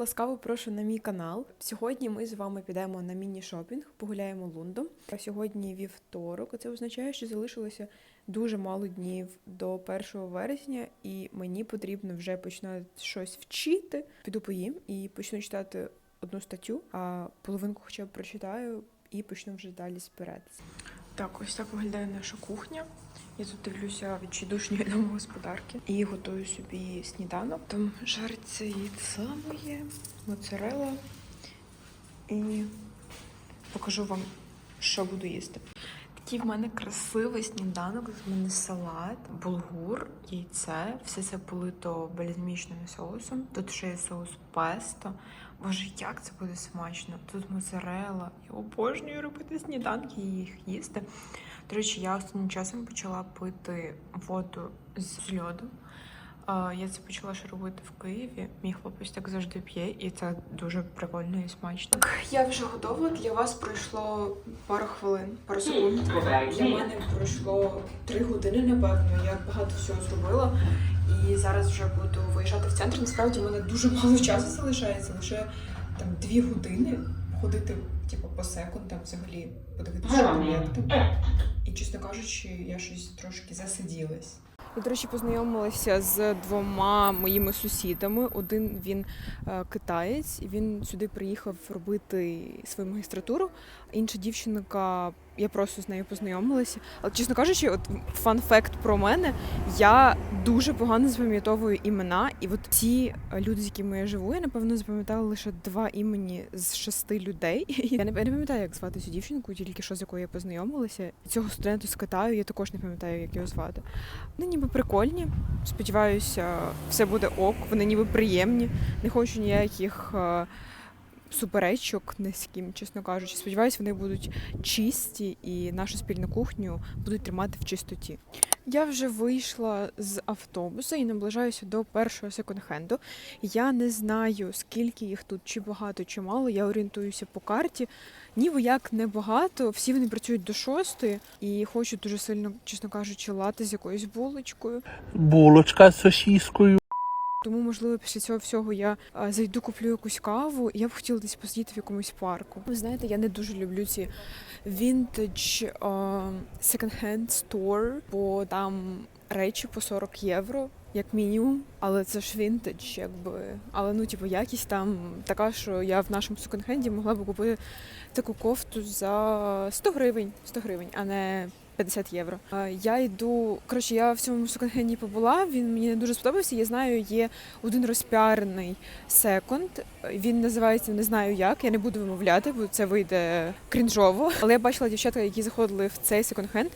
Ласкаво прошу на мій канал. Сьогодні ми з вами підемо на міні-шопінг, погуляємо Лундом. А Сьогодні вівторок, це означає, що залишилося дуже мало днів до 1 вересня, і мені потрібно вже починати щось вчити. Піду поїм і почну читати одну статтю, а половинку хоча б прочитаю і почну вже далі збиратися. Так, ось так виглядає наша кухня. Я тут дивлюся відчайдушні домогосподарки і готую собі сніданок. Там жариться яйце моє, моцарела. І покажу вам, що буду їсти. Такий в мене красивий сніданок. В мене салат, булгур, яйце. Все це полито бальзамічним соусом. Тут ще є соус песто. Боже, як це буде смачно! Тут моцарела. Я обожнюю робити сніданки і їх їсти. До речі, я останнім часом почала пити воду з льоду. Я це почала ще робити в Києві. Мій хлопець так завжди п'є, і це дуже прикольно і смачно. Так, я вже готова. Для вас пройшло пару хвилин, пару секунд. Для мене пройшло три години, напевно. Я багато всього зробила. І зараз вже буду виїжджати в центр. Насправді в мене дуже мало часу залишається, лише там дві години ходити, типу, по секундам взагалі подивитися, там як там. І чесно кажучи, я щось трошки засиділась. Я, до речі, познайомилася з двома моїми сусідами. Один він е, китаєць, і він сюди приїхав робити свою магістратуру. Інша дівчинка, я просто з нею познайомилася. Але чесно кажучи, от фан-факт про мене, я дуже погано запам'ятовую імена. І от ці е, люди, з якими я живу, я напевно запам'ятала лише два імені з шести людей. Я не, пам'ятаю, як звати цю дівчинку, тільки що з якою я познайомилася. Цього студента з Китаю я також не пам'ятаю, як його звати. Вони ніби прикольні. Сподіваюся, все буде ок. Вони ніби приємні. Не хочу ніяких е, суперечок не з ким, чесно кажучи. Сподіваюся, вони будуть чисті і нашу спільну кухню будуть тримати в чистоті. Я вже вийшла з автобуса і наближаюся до першого секонд-хенду. Я не знаю, скільки їх тут, чи багато, чи мало. Я орієнтуюся по карті. Ніби як небагато. Всі вони працюють до шостої і хочу дуже сильно, чесно кажучи, лати з якоюсь булочкою. булочка з сосіскою. Тому, можливо, після цього всього я зайду, куплю якусь каву. і Я б хотіла десь посидіти в якомусь парку. Ви знаєте, я не дуже люблю ці а, second-hand store, бо там речі по 40 євро. Як мінімум, але це ж вінтедж, якби. Але ну, типу, якість там така, що я в нашому секонд-хенді могла б купити таку кофту за 100 гривень, 100 гривень, а не 50 євро. Я йду. Коротше, я в цьому секонд-хенді побула. Він мені не дуже сподобався. Я знаю, є один розпіарений секонд. Він називається не знаю як. Я не буду вимовляти, бо це вийде крінжово. Але я бачила дівчата, які заходили в цей секонд-хенд,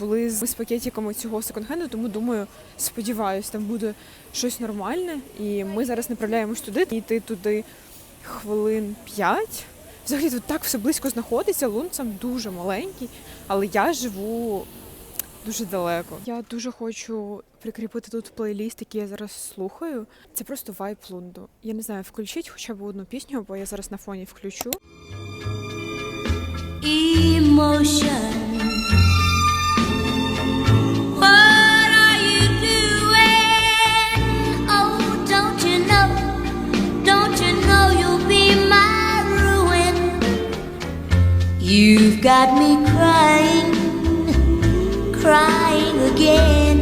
були з пакетиками цього секонд-хенду, тому думаю, сподіваюсь, там буде щось нормальне. І ми зараз направляємось туди. Йти туди хвилин 5. Взагалі тут так все близько знаходиться. Лун сам дуже маленький, але я живу дуже далеко. Я дуже хочу прикріпити тут плейліст, який я зараз слухаю. Це просто вайп Лунду. Я не знаю, включіть хоча б одну пісню, бо я зараз на фоні включу. emotion. You've got me crying, crying again.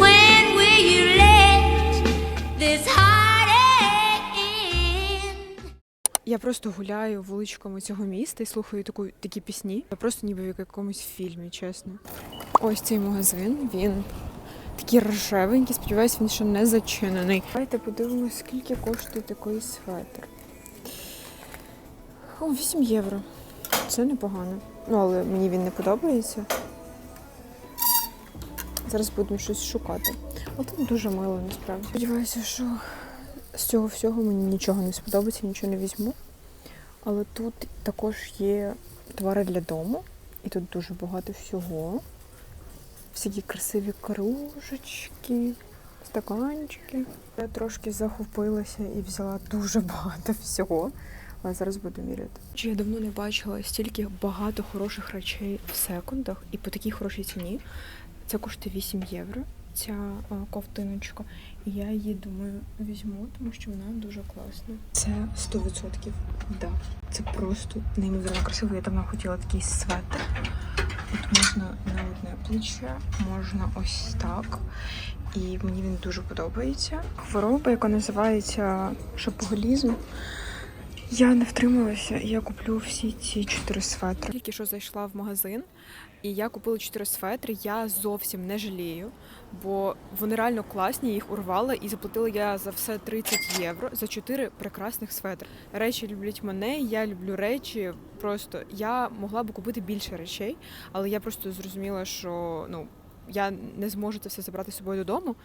When will you let this heartache end? Я просто гуляю вуличками цього міста і слухаю таку, такі пісні. Я просто ніби в якомусь фільмі, чесно. Ось цей магазин, він такий рожевенький, сподіваюсь, він ще не зачинений. Давайте подивимось, скільки коштує такий светр. О, 8 євро. Це непогано. Ну, але мені він не подобається. Зараз будемо щось шукати. Але тут дуже мило насправді. Сподіваюся, що з цього всього мені нічого не сподобається, нічого не візьму. Але тут також є товари для дому, і тут дуже багато всього. Всякі красиві кружечки, стаканчики. Я трошки захопилася і взяла дуже багато всього. Але зараз буду міряти. Чи я давно не бачила стільки багато хороших речей в секундах і по такій хорошій ціні. Це коштує 8 євро. Ця ковтиночка. І я її думаю візьму, тому що вона дуже класна. Це 100%. Да. Це просто неймовірно красиво. Я давно хотіла такий светр. От можна на одне плече, можна ось так. І мені він дуже подобається. Хвороба, яка називається шопоголізм. Я не втрималася, я куплю всі ці чотири светри. Тільки що зайшла в магазин, і я купила чотири светри. Я зовсім не жалію, бо вони реально класні, їх урвала і заплатила я за все 30 євро за чотири прекрасних светри. Речі люблять мене, я люблю речі. Просто я могла би купити більше речей, але я просто зрозуміла, що ну я не зможу це все забрати з собою додому.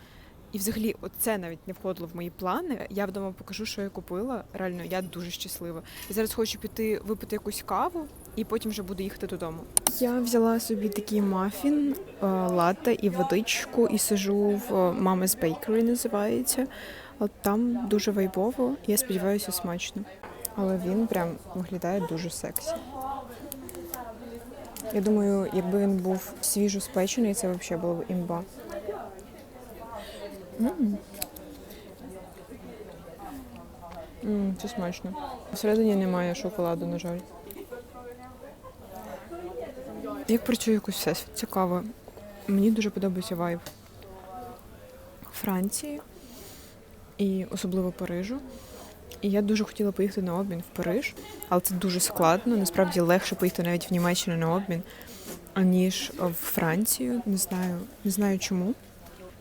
І взагалі, оце навіть не входило в мої плани. Я вдома покажу, що я купила. Реально, я дуже щаслива. Я зараз хочу піти випити якусь каву і потім вже буду їхати додому. Я взяла собі такий мафін, е, латте і водичку, і сижу в Mama's Bakery називається. От там дуже вайбово, і я сподіваюся, смачно. Але він прям виглядає дуже сексі. Я думаю, якби він був свіжо спечений, це взагалі було б імба. М. М, Це смачно. Всередині немає шоколаду, на жаль. Як працює якось всесвіт? Цікаво. Мені дуже подобається вайб Франції і особливо Парижу. І я дуже хотіла поїхати на обмін в Париж, але це дуже складно. Насправді легше поїхати навіть в Німеччину на обмін, аніж в Францію. Не знаю, не знаю чому.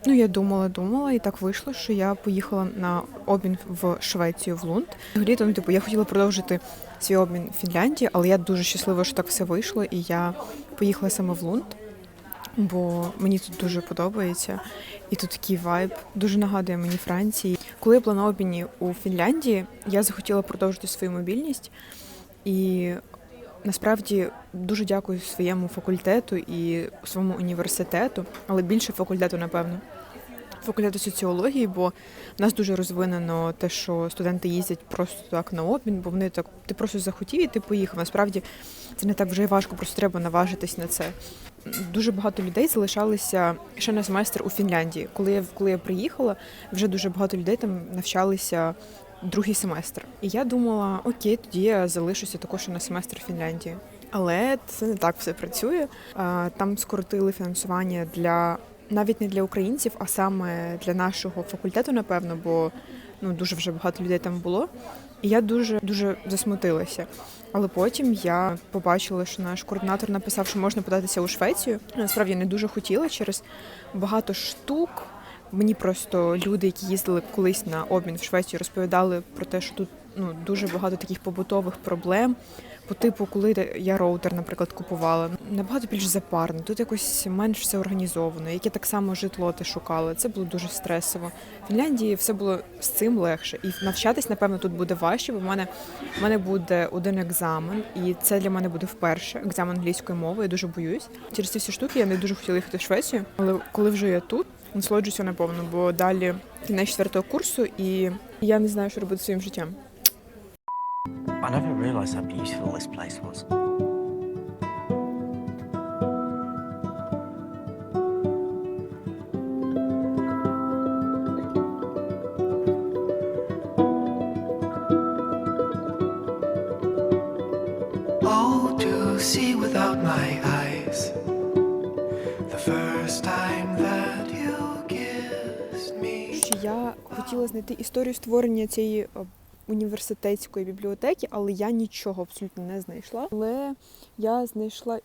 Ну, я думала, думала, і так вийшло, що я поїхала на обмін в Швецію в Лунд. Взагалі, ну, типу, я хотіла продовжити свій обмін в Фінляндії, але я дуже щаслива, що так все вийшло, і я поїхала саме в Лунд, бо мені тут дуже подобається. І тут такий вайб дуже нагадує мені Франції. Коли я була на обміні у Фінляндії, я захотіла продовжити свою мобільність і Насправді дуже дякую своєму факультету і своєму університету, але більше факультету, напевно. Факультету соціології, бо в нас дуже розвинено те, що студенти їздять просто так на обмін, бо вони так ти просто захотів і ти поїхав. Насправді це не так вже й важко, просто треба наважитись на це. Дуже багато людей залишалися ще на семестр у Фінляндії. Коли я коли я приїхала, вже дуже багато людей там навчалися другий семестр. І я думала, окей, тоді я залишуся також на семестр в Фінляндії. Але це не так все працює. Там скоротили фінансування для навіть не для українців, а саме для нашого факультету, напевно, бо ну дуже вже багато людей там було. І я дуже дуже засмутилася. Але потім я побачила, що наш координатор написав, що можна податися у Швецію. Насправді не дуже хотіла через багато штук. Мені просто люди, які їздили колись на обмін в Швецію, розповідали про те, що тут ну дуже багато таких побутових проблем. По типу, коли я роутер, наприклад, купувала, набагато більш запарно. Тут якось менш все організовано. Яке так само житло ти шукала. Це було дуже стресово. В Фінляндії все було з цим легше. І навчатись, напевно, тут буде важче, бо в мене в мене буде один екзамен, і це для мене буде вперше екзамен англійської мови. Я дуже боюсь. Через ці всі штуки я не дуже хотіла їхати в Швецію, але коли вже я тут. Насолоджуюся наповну, бо далі кінець четвертого курсу, і я не знаю, що робити своїм життям. I never realized how beautiful this place was. Я хотіла знайти історію створення цієї е, університетської бібліотеки, але я нічого абсолютно не знайшла. Але я знайшла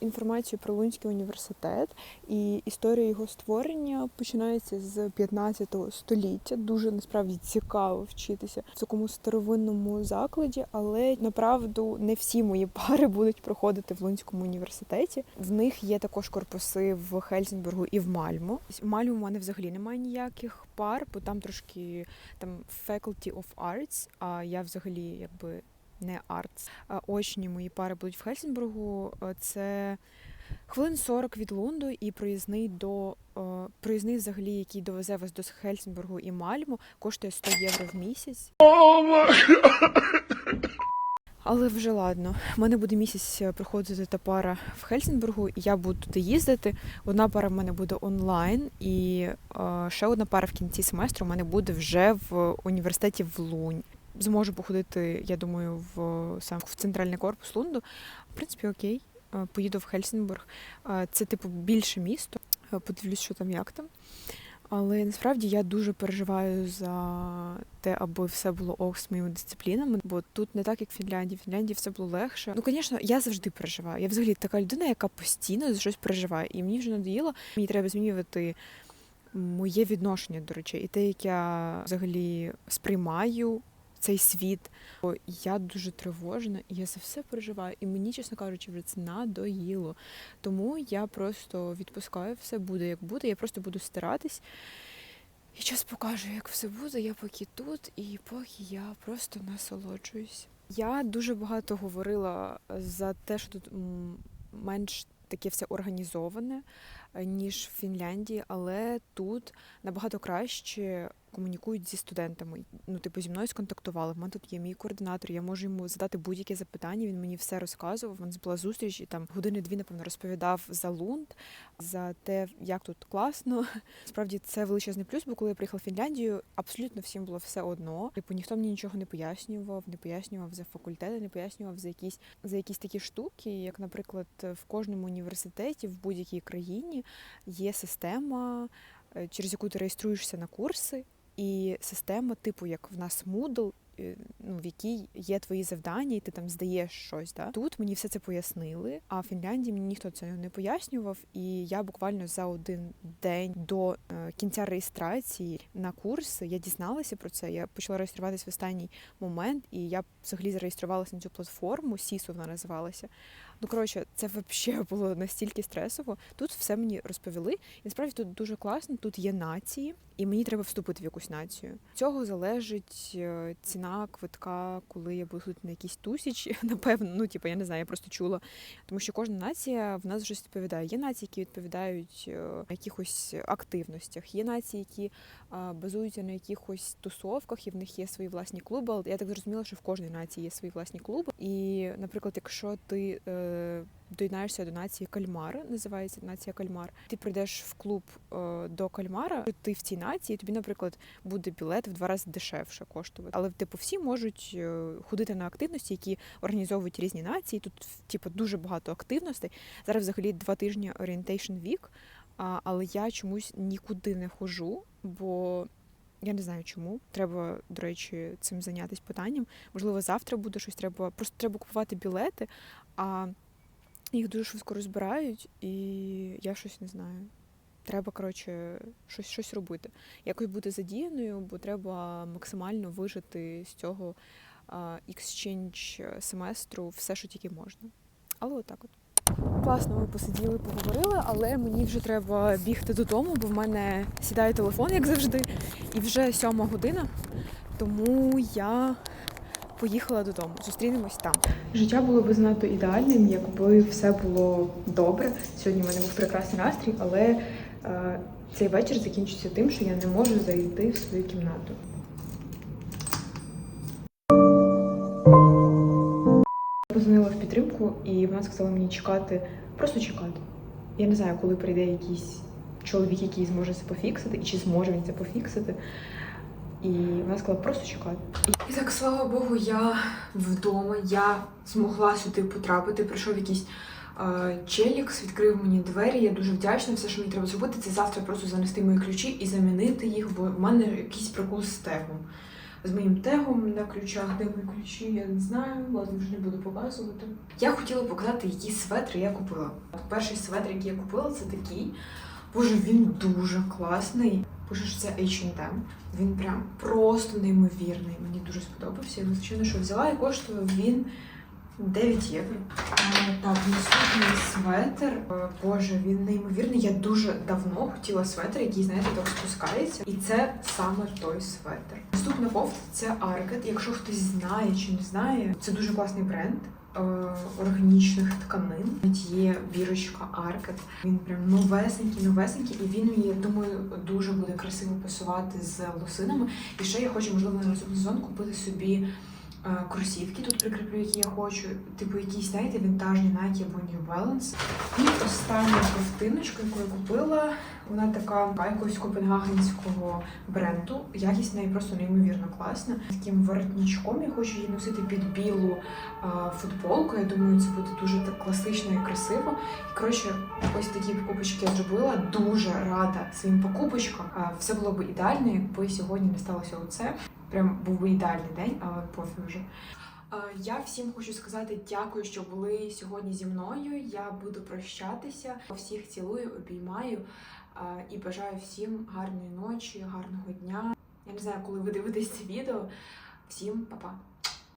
інформацію про Лунський університет і історія його створення починається з 15 століття. Дуже насправді цікаво вчитися в такому старовинному закладі, але направду не всі мої пари будуть проходити в Лунському університеті. В них є також корпуси в Хельсінбургу і в Мальмо. В Мальмо у мене взагалі немає ніяких пар, бо там трошки там Faculty of Arts, а я взагалі якби не артс. Очні мої пари будуть в Хельсінбургу. Е, Це хвилин 40 від Лунду і проїзний до е, проїзний взагалі, який довезе вас до Хельсінбургу і Мальму, коштує 100 євро в місяць. Але вже ладно. У мене буде місяць е, проходити та пара в Хельсінбургу, і я буду туди їздити. Одна пара в мене буде онлайн, і е, ще одна пара в кінці семестру в мене буде вже в університеті в Лунь. Зможу походити, я думаю, в сам в центральний корпус Лунду. В принципі, окей. Е, Поїду в Хельсінбург. Е, Це типу більше місто. Е, Подивлюсь, що там як там. Але насправді я дуже переживаю за те, аби все було ок з моїми дисциплінами, бо тут не так, як в Фінляндії. В Фінляндії все було легше. Ну, звісно, я завжди переживаю. Я взагалі така людина, яка постійно за щось переживає. І мені вже надоїло. Мені треба змінювати моє відношення до речей, і те, як я взагалі сприймаю цей світ. Я дуже тривожна, і я за все переживаю. І мені, чесно кажучи, вже це надоїло. Тому я просто відпускаю все буде як буде. Я просто буду старатись. І час покаже, як все буде. Я поки тут, і поки я просто насолоджуюсь. Я дуже багато говорила за те, що тут менш таке все організоване, е, ніж в Фінляндії, але тут набагато краще комунікують зі студентами. Ну, типу, зі мною сконтактували. В мене тут є мій координатор. Я можу йому задати будь-яке запитання. Він мені все розказував. У нас була зустріч, і там години-дві, напевно, розповідав за Лунд, за те, як тут класно. Справді це величезний плюс, бо коли я приїхала в Фінляндію, абсолютно всім було все одно. Типу ніхто мені нічого не пояснював, не пояснював за факультети, не пояснював за якісь за якісь такі штуки, як, наприклад, в кожному університеті в будь-якій країні є система, е, через яку ти реєструєшся на курси, і система, типу, як в нас Moodle, е, ну, в якій є твої завдання, і ти там здаєш щось. Да? Тут мені все це пояснили, а в Фінляндії мені ніхто це не пояснював. І я буквально за один день до е, кінця реєстрації на курс я дізналася про це. Я почала реєструватися в останній момент, і я взагалі зареєструвалася на цю платформу, Сісу вона називалася. Ну, коротше, це взагалі було настільки стресово. Тут все мені розповіли. І насправді тут дуже класно, тут є нації, і мені треба вступити в якусь націю. Цього залежить е, ціна квитка, коли я буду тут на якійсь тусіч, напевно, ну типу, я не знаю, я просто чула. Тому що кожна нація в нас щось відповідає. Є нації, які відповідають е, якихось активностях, є нації, які базуються на якихось тусовках, і в них є свої власні клуби. Але я так зрозуміла, що в кожній нації є свої власні клуби. І, наприклад, якщо ти е, доєднаєшся до нації Кальмар, називається нація Кальмар, ти прийдеш в клуб е, до Кальмара, ти в цій нації, тобі, наприклад, буде білет в два рази дешевше коштувати. Але типу всі можуть е, ходити на активності, які організовують різні нації. Тут типу дуже багато активностей. Зараз взагалі два тижні Week, а, але я чомусь нікуди не ходжу, бо я не знаю чому. Треба, до речі, цим зайнятися питанням. Можливо, завтра буде щось. Треба просто треба купувати білети, а їх дуже швидко розбирають, і я щось не знаю. Треба, коротше, щось, щось робити. Якось бути задіяною, бо треба максимально вижити з цього exchange семестру все, що тільки можна. Але отак от. Класно, ми посиділи, поговорили, але мені вже треба бігти додому, бо в мене сідає телефон, як завжди, і вже сьома година, тому я поїхала додому. Зустрінемось там. Життя було б занадто ідеальним, якби все було добре. Сьогодні в мене був прекрасний настрій, але е, цей вечір закінчиться тим, що я не можу зайти в свою кімнату. Позвонила в підтримку, і вона сказала мені чекати, просто чекати. Я не знаю, коли прийде якийсь чоловік, який зможе це пофіксити, і чи зможе він це пофіксити. І вона сказала просто чекати. І так, слава Богу, я вдома. Я змогла сюди потрапити. Прийшов якийсь челікс, відкрив мені двері. Я дуже вдячна. Все, що мені треба зробити, це завтра просто занести мої ключі і замінити їх, бо в мене якийсь прикол з стегом. з моїм тегом на ключах, де мої ключі, я не знаю, ладно, вже не буду показувати. Я хотіла показати, які светри я купила. Перший светр, який я купила, це такий. Боже, він дуже класний. Пише, що це H&M. Він прям просто неймовірний. Мені дуже сподобався. Я звичайно, що взяла і коштує він 9 євро. Так, наступний светр. Е, Боже, він неймовірний. Я дуже давно хотіла светр, який, знаєте, так спускається. І це саме той светр. Наступна кофта це Arket. Якщо хтось знає чи не знає, це дуже класний бренд. Е, Органічних тканин Навіть є вірочка Аркет. Він прям новесенький, новесенький, і він мені думаю дуже буде красиво пасувати з лосинами. І ще я хочу, можливо, на наступний сезон купити собі кросівки. Тут прикріплю, які я хочу, типу якісь, знаєте, вінтажні Nike або New Balance. І остання ковтиночка, яку я купила, вона така якогось копенгагенського бренду. Якість в неї просто неймовірно класна. Таким воротничком я хочу її носити під білу а, футболку. Я думаю, це буде дуже так класично і красиво. І коротше, ось такі покупочки я зробила. Дуже рада своїм покупочкам. А, Все було б ідеально, якби сьогодні не сталося оце. Прям був би ідеальний день, але пофіг вже. Е, Я всім хочу сказати дякую, що були сьогодні зі мною. Я буду прощатися. Всіх цілую, обіймаю е, і бажаю всім гарної ночі, гарного дня. Я не знаю, коли ви дивитесь це відео. Всім па-па!